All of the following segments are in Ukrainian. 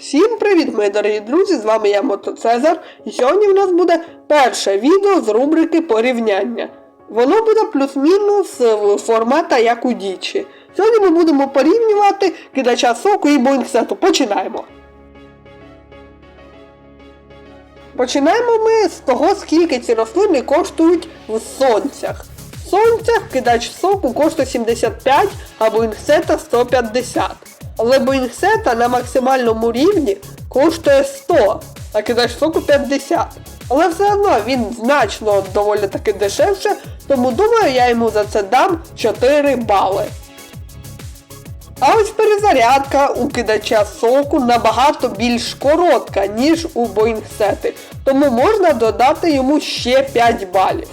Всім привіт, мої дорогі друзі! З вами я Мотоцезар, і сьогодні в нас буде перше відео з рубрики порівняння. Воно буде плюс-мінус е, формата як у дічі. Сьогодні ми будемо порівнювати кидача соку і боїнгсету. Починаємо. Починаємо ми з того, скільки ці рослини коштують в сонцях. В сонцях кидач соку коштує 75, а боїнгсета 150. Але боїнгсета на максимальному рівні коштує 100, а кидач соку 50. Але все одно він значно доволі таки дешевше, тому думаю, я йому за це дам 4 бали. А ось перезарядка у кидача соку набагато більш коротка, ніж у боїнгсети, тому можна додати йому ще 5 балів.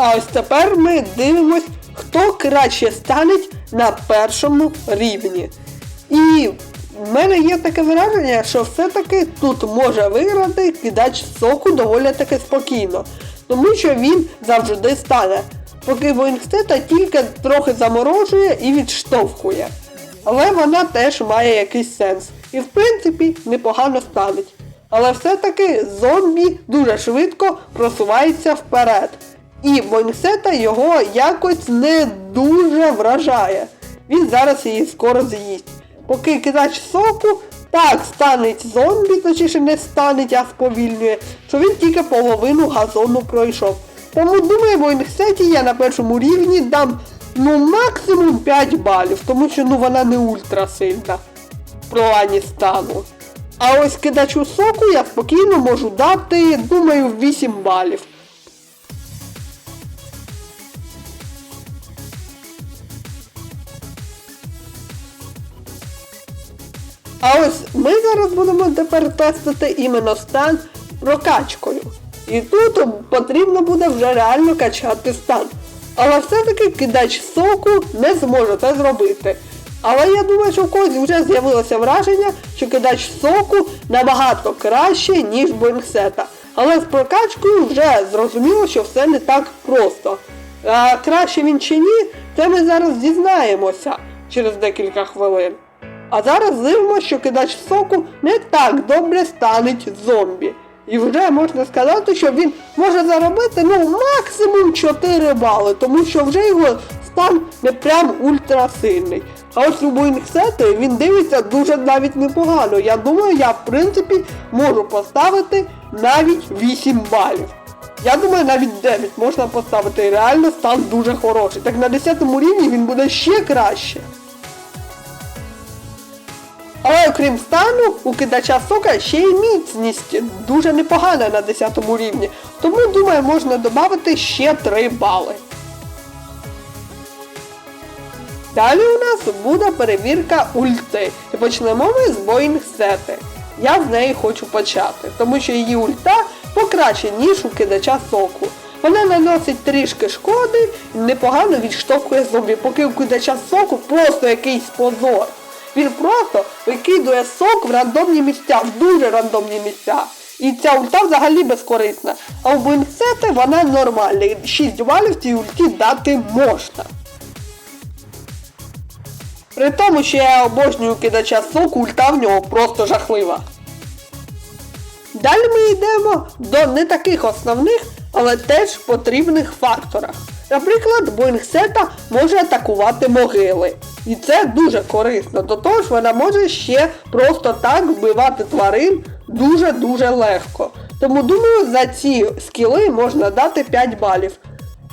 А ось тепер ми дивимось, хто краще стане на першому рівні. І в мене є таке враження, що все-таки тут може виграти кидач соку доволі таки спокійно, тому що він завжди стане. Поки Воїнстета тільки трохи заморожує і відштовхує. Але вона теж має якийсь сенс. І в принципі непогано станеть. Але все-таки зомбі дуже швидко просувається вперед. І Бойнсета його якось не дуже вражає. Він зараз її скоро з'їсть. Поки кидач соку так станеть зомбі, точніше не станеть, а сповільнює, що він тільки половину газону пройшов. Тому думаю, в Бойнсеті я на першому рівні дам ну максимум 5 балів, тому що ну вона не ультра сильна в плані стану. А ось кидачу соку я спокійно можу дати, думаю, 8 балів. А ось ми зараз будемо тепер тестити іменно стан прокачкою. І тут потрібно буде вже реально качати стан. Але все-таки кидач соку не зможе це зробити. Але я думаю, що в когось вже з'явилося враження, що кидач соку набагато краще, ніж боїнгсета. Але з прокачкою вже зрозуміло, що все не так просто. А краще він чи ні, це ми зараз дізнаємося через декілька хвилин. А зараз дивимося, що кидач соку не так добре станеть зомбі. І вже можна сказати, що він може заробити ну максимум 4 бали, тому що вже його стан не прям ультрасильний. А ось у Боїнгсети він дивиться дуже навіть непогано. Я думаю, я в принципі можу поставити навіть 8 балів. Я думаю, навіть 9 можна поставити. Реально стан дуже хороший. Так на 10 рівні він буде ще краще. Але окрім стану, у кидача сока ще й міцність дуже непогана на 10 рівні. Тому, думаю, можна додати ще 3 бали. Далі у нас буде перевірка ульти. І почнемо ми з Боїнг Сети. Я з неї хочу почати, тому що її ульта покраще, ніж у кидача соку. Вона наносить трішки шкоди і непогано відштовхує зомбі, поки у кидача соку просто якийсь позор. Він просто викидує сок в рандомні місця, в дуже рандомні місця. І ця ульта взагалі безкорисна. А у Бенсети вона нормальна. 6 балів цій ульті дати можна. При тому, що я обожнюю кидача соку, ульта в нього просто жахлива. Далі ми йдемо до не таких основних, але теж потрібних факторах. Наприклад, Боїнгсета може атакувати могили. І це дуже корисно. До того ж, вона може ще просто так вбивати тварин дуже-дуже легко. Тому думаю, за ці скіли можна дати 5 балів.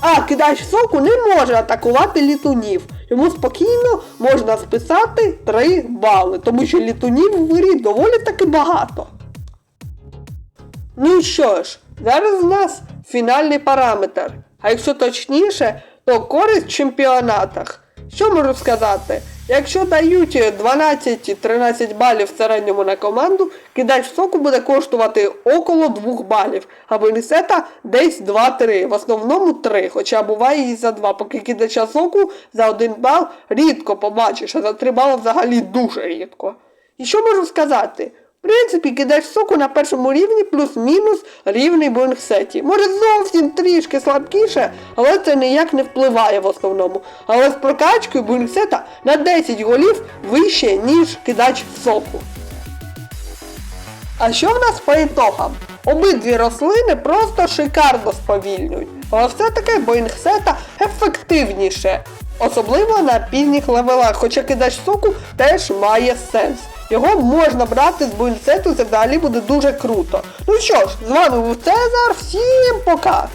А кидач соку не може атакувати літунів. Йому спокійно можна списати 3 бали, тому що літунів в грі доволі таки багато. Ну що ж, зараз у нас фінальний параметр. А якщо точніше, то користь в чемпіонатах. Що можу сказати? Якщо дають 12-13 балів в середньому на команду, кидач соку буде коштувати около 2 балів, а Бенісета десь 2-3, в основному 3, хоча буває і за 2, поки кидача соку за 1 бал рідко побачиш, а за 3 бали взагалі дуже рідко. І що можу сказати? Принципі, кидач соку на першому рівні плюс-мінус рівний Боїнгсеті. Може зовсім трішки слабкіше, але це ніяк не впливає в основному. Але з прокачкою Боїнгсета на 10 голів вище, ніж кидач соку. А що в нас по ітогам? Обидві рослини просто шикарно сповільнюють, але все-таки боїнгсета ефективніше, особливо на пізніх левелах, хоча кидач соку теж має сенс. Його можна брати з боїнгсету, це взагалі буде дуже круто. Ну що ж, з вами був Цезар, всім пока!